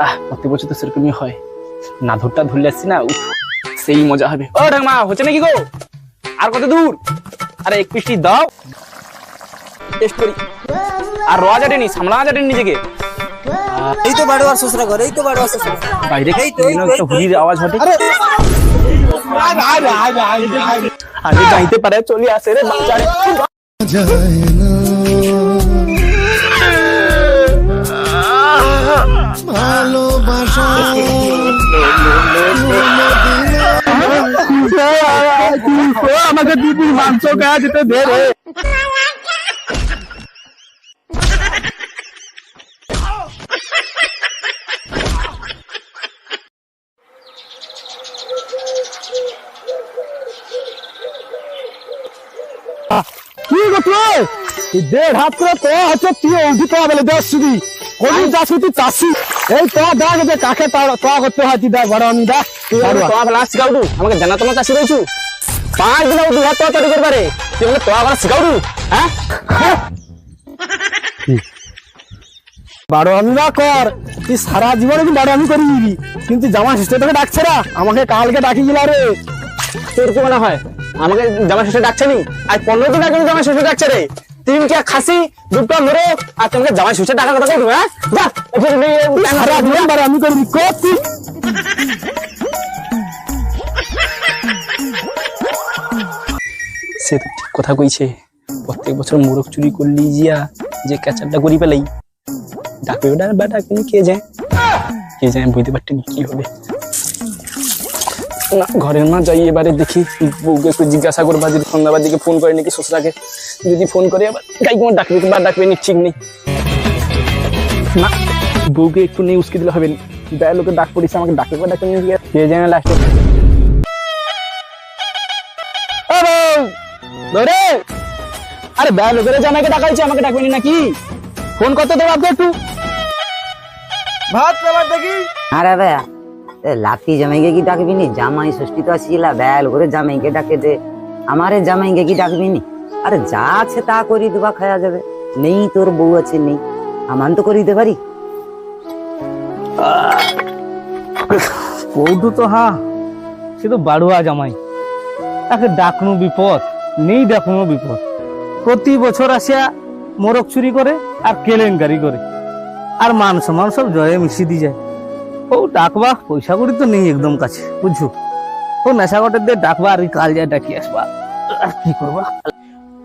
আহ প্রতি বছর তো সেরকমই হয়। নাধরটা ধরলে আসছি না উফ, সেই মজা হবে। ও ঠাকমা হচ্ছে নাকি গো? আর কত দূর? আরে এক পিসটি দাও। টেস্ট করি। আর রোয়া যাটেনি সামলা যাটেনি নিজেকে। এই তো বাড়োয়ার শ্বশুরা ঘর এই তো বাড়োয়ার শ্বশুরা বাইরে এই তো, একটা হুড়ির আওয়াজ ঘটে আরে যাইতে পারে চলে আসে রে বাচ্চারে আমাকে দিদির মাংস খাওয়া যেতে দে রে। কি করছ এই দেড় হাত করে তো হচ্ছে তুই উঠি দেশ শুধু কোনি যাস তুই চাষি। এই তো দেখ যে কাকে তো করতে হয় তুই দেখ বড় আমি দেখ তুই তো ফেলা শিখাউটু আমাকে চাষি রয়েছু? পাঁচ দিন হাত তৈরি করবারে। তুই আমাকে তো ফেলা শিখাউটু হ্যাঁ? বারো আমি না কর তুই সারা জীবনে তুই বারো আমি করে দিবি কিন্তু জামা শেষে তোকে ডাকছে না আমাকে কালকে ডাকি গেল রে। তোর কি মনে হয়? আমাকে জামা শেষে ডাকছে নি? আর পনেরো দিন আগে জামা শেষে ডাকছে রে। তিনটা খাসি দুটো মরে আর তোমাকে জামা শেষে ডাকা কথা করবে হ্যাঁ? আমি করবি করছি সে তো ঠিক কথা কইছে। প্রত্যেক বছর মোরগ চুরি করলি জিয়া যে ক্যাচারটা করি পেলাই। ডাকবে ওটা বা ডাকবে কে যায় কে যায় আমি বুঝতে পারছি কি হবে। না ঘরের মা যাই এবারে দেখি বউকে একটু জিজ্ঞাসা করবা যদি সন্ধ্যাবার দিকে ফোন করে নাকি শ্বশুরাকে যদি ফোন করে আবার গাই তোমার ডাকবে বা ডাকবে নি ঠিক নেই। না বউকে একটু নেই উস্কে দিলে হবে? না দেয় লোকে ডাক পড়েছে আমাকে ডাকে বা ডাকবে নি কে যায় লাস্টে ধরে। আরে ব্যয় লোকের জামাইকে ডাকা হয়েছে আমাকে ডাকবে নাকি? ফোন করতে দেবো আপনি একটু। ভাত খাবার দেখি। আরে বে এ লাতি জামাইকে কি ডাকবি নি? জামাই ষষ্ঠী তো আসিলা, বেল করে জামাইকে ডাকে দে। আমারে জামাইকে কি ডাকবি নি? আরে যা আছে তা করি দেবা খাওয়া যাবে। নেই, তোর বউ আছে, নেই। আমান তো করি দিতে পারি। বৌদু তো হ্যাঁ সে তো বাড়ুয়া জামাই। তাকে ডাকনু বিপদ, নেই ডাকনু বিপদ। প্রতি বছর আসিয়া মোরগ চুরি করে আর কেলেঙ্কারি করে। আর মান সম্মান সব জয়ে মিশি দিয়ে যায়। ও ডাকবা? পয়সা করি তো নেই একদম কাছে বুঝছ? ও নেশা কটের দিয়ে ডাকবা আর ওই কাল যায় ডাকি আসবা। আর কি করবা?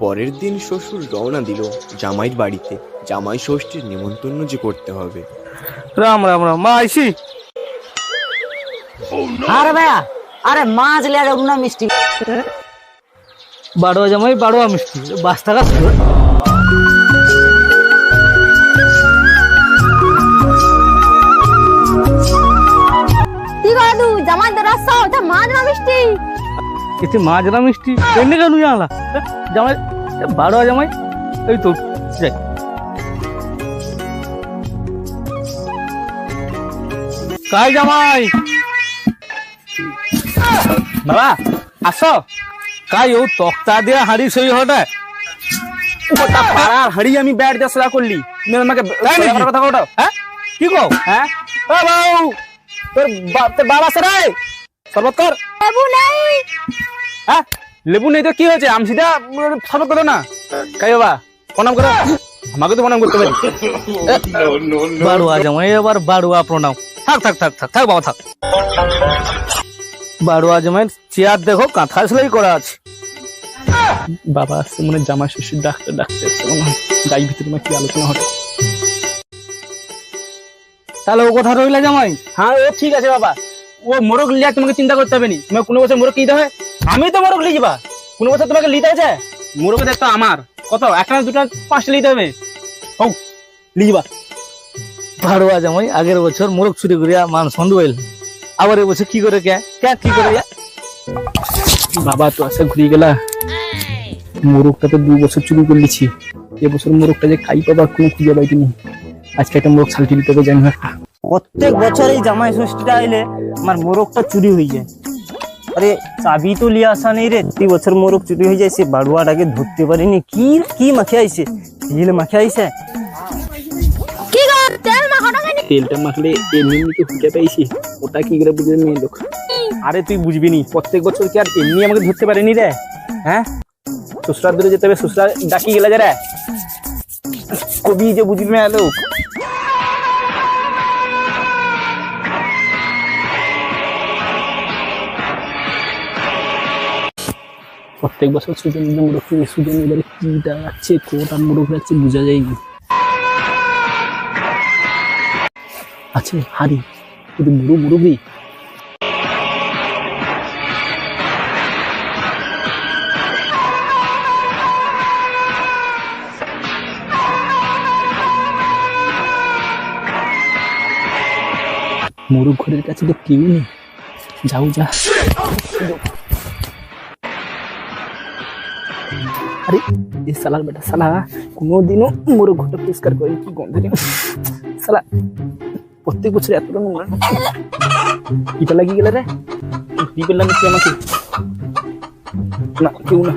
পরের দিন শ্বশুর রওনা দিল জামাইয়ের বাড়িতে। জামাই ষষ্ঠীর নিমন্ত্রণ যে করতে হবে। রাম রাম রাম। মা আইসি? আরে ভাইয়া আরে মাছ না মিষ্টি। বাড়ুয়া জামাই বাড়ুয়া মিষ্টি। বাস থাকা ওটা মাছ মিষ্টি। এতে মিষ্টি? কেন জানলা জামাই বাড়ুয়া জামাই এই তো যাই। কাই জামাই। বাবা আসো। কাই ও তক্তা দিয়া হাড়ি সই হটা। গোটা পাড়ার হাড়ি আমি ব্যাট দিয়ে সোজা করলি। তুমি আমাকে কথা কথা হ্যাঁ? কি কও? হ্যাঁ? বাবু তোর বাবা রে শরবত কর লেবু নেই। হ্যাঁ? লেবু নেই তো কি হয়েছে? আমি সিধা শরবত করো না? কাই বাবা প্রণাম করো। আমাকে তো প্রণাম করতে পারি বাড়ুয়া জামাই এবার বাড়ুয়া প্রণাম। থাক থাক থাক থাক থাক বাবা থাক। বাড়ুয়া জামাই চেয়ার দেখো কাঁথা সেলাই করা আছে। বাবা আসছে মনে হয় জামাই শ্বশুর ডাক্তার ডাকতে আসছে মনে হয় যাই ভিতরে কি আলোচনা হবে। তাহলে ও কথা রইলা জামাই? হ্যাঁ ও ঠিক আছে বাবা। ও মোরগ লিয়া তোমাকে চিন্তা করতে হবে নি। তোমাকে কোনো বছর মোরগ কিনতে হয়? আমি তো মোরগ লিয়ে যাবা। কোনো বছর তোমাকে লিতে আছে? মোরগ দেখতো আমার। কত? একটা দুটো পাঁচটা লিতে হবে। হোক লিয়ে যাবা। বাড়ুয়া জামাই আগের বছর মোরগ চুরি করিয়া মান সন্দেহ আবার এবছর কি করে কে? কে কি করে? বাবা তো আসে ঘুরিয়ে গেলা। মোরগটা তো দু বছর চুরি করে লিছি এবছর মোরগটা যে খাই পাবা কোনো খুঁজে পাইনি আজকে একটা মোরগ ছালটি দিতে হবে জানি প্রত্যেক বছর এই জামাই ষষ্ঠীটা আইলে আমার মোরগটা চুরি হয়ে যায়। আরে চাবি তো লিয়ে আসা নেই রে প্রতি বছর মোরগ চুরি হয়ে যায় সে বাড়ুয়াটাকে ধরতে পারিনি। কি কি মাখে আইছে? তেল মাখে আইছে? তেলটা মাখলে এমনি এমনি তো ফুটে পেয়েছি ওটা কি করে বুঝবে মেয়ে লোক? আরে তুই বুঝবি নি প্রত্যেক বছর কি আর এমনি আমাকে ধরতে পারেনি রে? হ্যাঁ? শ্বশুরার দূরে যেতে হবে শ্বশুরার ডাকি গেলে যে রে কবি যে বুঝবি মেয়ে লোক? প্রত্যেক বছর সুজন মোড়ক সুজন এবারে কি দাঁড়াচ্ছে কোটা মোড়ক যাচ্ছে বোঝা যায়নি। আছে হারি কিন্তু বুড়ো মুরগি। মোরগ ঘরের কাছে তো কেউ নেই। যাও যা আরে এ সালার বেটা সালা কোনোদিনও মোরগ ঘরটা পরিষ্কার করে কি গন্ধ রে সালা প্রত্যেক বছর এতটা নোংরা কিটা লাগিয়ে গেলে রে কি করলাম কি আমাকে না কেউ না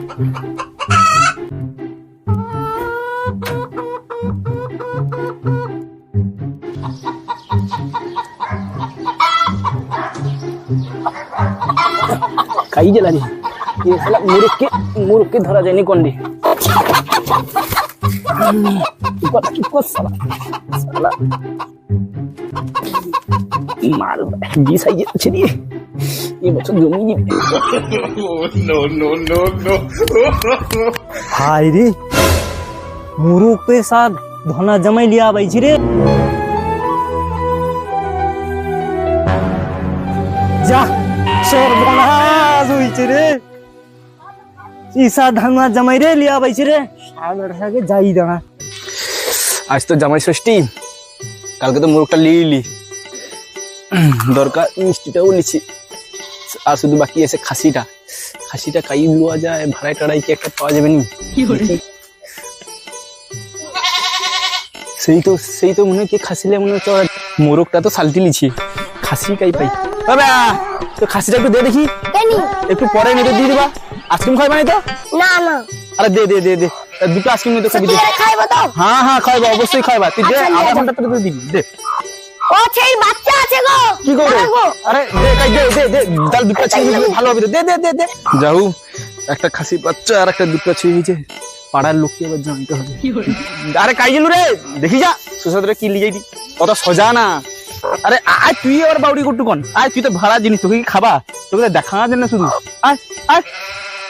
কাই জ্বালা রে ये साला मुर्ख के मुर्ख के धरा जानी कौन दी चुप चुप साला साला। मार बीस आई चलिए। ये बच्चों जमी नहीं no no no no no, no. हाय रे। मुरुख पे साथ धोना जमाई लिया भाई जी रे। जा शोर बना रे। ইসা ধানা জমাই রে লিয়া বাইছি রে সাগে যাই দাঁড়া আজ তো জামাই ষষ্ঠী কালকে তো মোরগটা লিয়ে দরকার মিষ্টিটাও নিচ্ছি আর শুধু বাকি আছে খাসিটা খাসিটা কাই লওয়া যায় ভাড়ায় টাড়াই কি একটা পাওয়া যাবে নি সেই তো সেই তো মনে হয় কি খাসিলে মনে হচ্ছে মোরগটা তো সালটি লিছি খাসি কাই পাই বাবা তো খাসিটা একটু দে দেখি। একটু পরে নেবে দিয়ে দিবা। আইসক্রিম খাইবা না তো? না না। আরে দে দে দে দে। দুটো আইসক্রিম নিয়ে তো খাবি দে। খাইবো তো? হ্যাঁ হ্যাঁ খাইবা অবশ্যই খাইবা। তুই দে আচ্ছা, আধা যা। ঘণ্টা দিবি দে। ও সেই বাচ্চা আছে গো। কি করবে? আরে দে কাই দে দে দে। তাহলে দুটো ছিঁড়ে দিলে ভালো হবে। দে দে দে দে। যাও একটা খাসি বাচ্চা আর একটা দুটো ছিঁড়ে নিয়েছে পাড়ার লোককে এবার জানতে হবে। আরে কাই গেলু রে? দেখি যা। সুসাদরে কি লিয়ে যাইতি অত সোজা না। আরে আয় তুই এবার বাউরি করটু কোন? আয় তুই তো ভাড়া জিনিস তোকে কি খাবা? তোকে তো দেখা দেন না শুধু। আয় আয়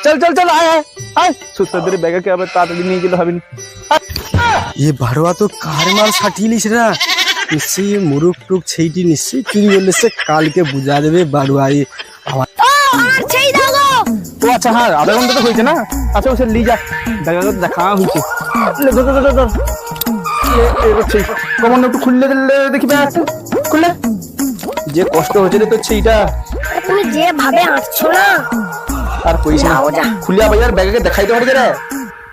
চল চল চল আয় আয় আয়। সুসাদরে ব্যাগে আবার তাড়াতাড়ি নিয়ে গেলে হবে না। এ ভাড়ুয়া তো কার মাল সাটিয়ে লিস না নিশ্চয়ই মুরুখ টুক সেইটি নিশ্চয়ই চুরি করলে সে কালকে বুঝা দেবে বাড়ুয়া আমার সেই দাও গো। আচ্ছা হ্যাঁ আধা ঘণ্টা তো হয়েছে না? আচ্ছা ওসে লি যা দেখা তো দেখা হয়েছে। কমন একটু খুললে দিলে দেখি খুললে। যে কষ্ট হচ্ছে রে তোর সেইটা তুমি যে ভাবে আঁটছো না আর কইস না। খুলিয়া বাজার ব্যাগে দেখাইতে পারবে রে।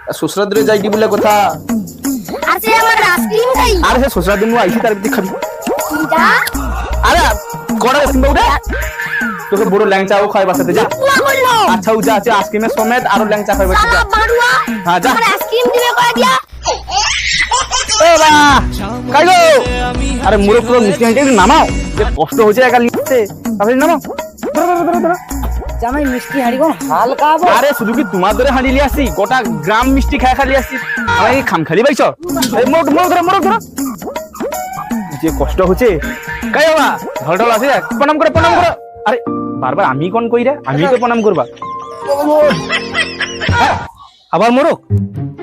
আর শ্বশুরার দূরে যাইটি বলে কথা। আর সে আমার আইসক্রিম খাই আরে সে শ্বশুরার দিন আইসি তার দিকে খাবি। আরে কড়া আইসক্রিম বাবু রে। তোকে বড় ল্যাংচাও খাই বাসাতে যা। কুয়া আচ্ছা ও যা আছে আইসক্রিমের সমেত আরও ল্যাংচা খাই বাসাতে হ্যাঁ, যা। আইসক্রিম দিবে করে দিয়া? আরে মুরগ পুরো মিষ্টি নামাও। যে কষ্ট হয়েছে একা লিখতে তাড়াতাড়ি নামাও। ধরো, ধরো, ধরো, ধরো। জামাই মিষ্টি হাঁড়ি কোন হালকা আরে শুধু কি তোমার ধরে হাঁড়ি লিয়ে আসছি? গোটা গ্রাম মিষ্টি খায় খালি আসছি। আমার কি খাম খালি পাইছ এই মোরগ মোরগ ধরো মোরগ ধরো। যে কষ্ট হচ্ছে কাই বাবা ঢল ঢল আছে প্রণাম করে প্রণাম করো। আরে বারবার আমি কোন কই রে আমি তো প্রণাম করবা। আবার মোরক।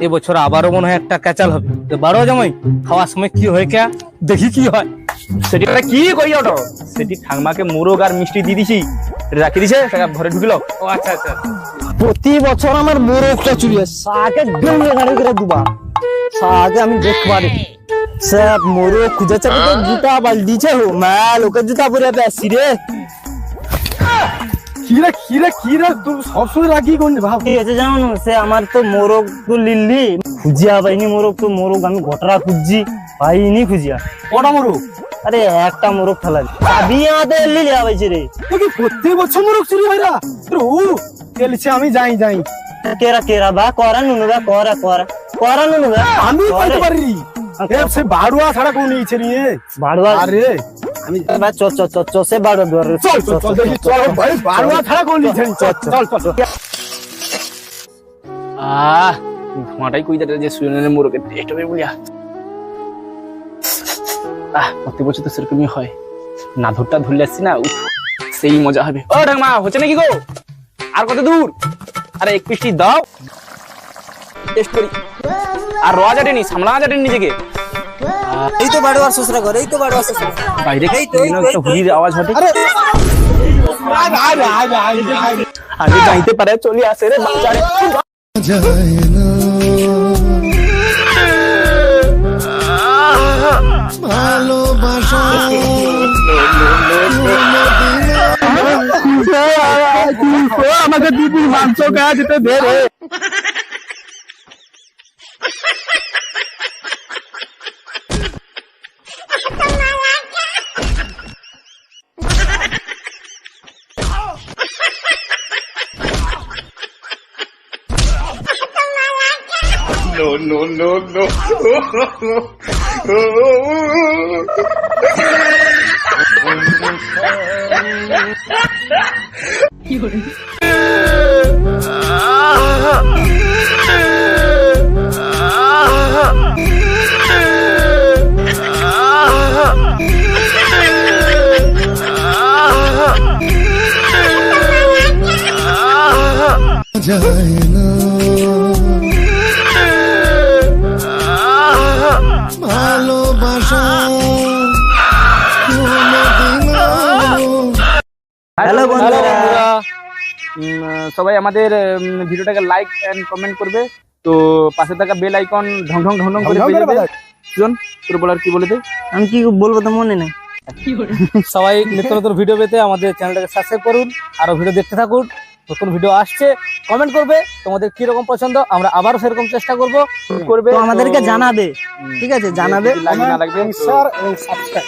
এবছর আবারও মনে হয় একটা ক্যাচাল হবে। তো বারো জামাই খাওয়ার সময় কি হয় কে দেখি কি হয়। সেটা কি কই ওটো সেটি ঠাকমাকে মোরগ আর মিষ্টি দিয়ে দিছি। রাখি দিছে সেটা ঘরে ঢুকিল। ও আচ্ছা আচ্ছা। প্রতি বছর আমার মোরগটা চুরি হয়। সাকে ডুমে গাড়ি করে দুবা। সাকে আমি দেখবারে। সে মোরগ খুঁজে চাপে তো জুতা বালদিছে হো। মা লোকে জুতা পরে বেশি রে। কিরে কিরে কিরে তুই সবসময় রাখি কোন ভাব। ঠিক আছে জানো? সে আমার তো মোরগ তো লিল্লি খুঁজিয়া পাইনি মোরগ তো মোরগ আমি ঘটরা খুঁজছি পাইনি খুঁজিয়া। কটা মুরুখ আরে একটা মোরগ ফেলা চাবি আমাদের লিলিয়া পাইছে রে। কি প্রত্যেক বছর মুরুখ চুরি হয় না ও চলছে আমি যাই যাই। কেরা কেরা বা করা নুনু বা করা করা। করা নুনু বা আমি পাইতে পারি। সে বাড়ুয়া ছাড়া কোন নিয়েছে নিয়ে বাড়ুয়া? আরে। আমি ভাই চ চ চ চ সে দুয়ারে চল চল চল দেখি চল ভাই বাড়ুয়া ছাড়া কোন নিয়েছে চল চল চল আহ ধোঁয়াটাই কই যে সুজনের মোরকে টেস্ট হবে বলিয়া আহ প্রতি বছর তো সেরকমই হয় না ধরটা ধরলে আসছি না সেই মজা হবে ও ঢাকমা হচ্ছে নাকি গো আর কত দূর আরে এক পিসটি দাও টেস্ট করি আর রোয়া জাটেনি সামলা জাটেনি নিজেকে এই তো বাড়ুয়ার শ্বশুরা করে এই তো বাড়ুয়ার শ্বশুরা বাইরে এই তো, এই তো, একটা হুড়ির আওয়াজ হটে আগে যাইতে পারে চলে আসে রে বাজারে। আমাকে দিদি মাংস খাওয়া দিতে দে রে। no, no, no, no. जाए ना সবাই আমাদের ভিডিওটাকে লাইক এন্ড কমেন্ট করবে। তো পাশে থাকা বেল আইকন ঢং ঢং ঢং ঢং করে বেজে দেবে। তোর বলার কি বলে দে? আমি কি বলব তো মনে নেই? সবাই নিত্য নতুন ভিডিও পেতে আমাদের চ্যানেলটাকে সাবস্ক্রাইব করুন আরও ভিডিও দেখতে থাকুন। নতুন ভিডিও আসছে কমেন্ট করবে তোমাদের কি রকম পছন্দ আমরা আবারও সেরকম চেষ্টা করব। করবে? তো আমাদেরকে জানাবে ঠিক আছে জানাবে। লাগবে না লাগবে শেয়ার এবং সাবস্ক্রাইব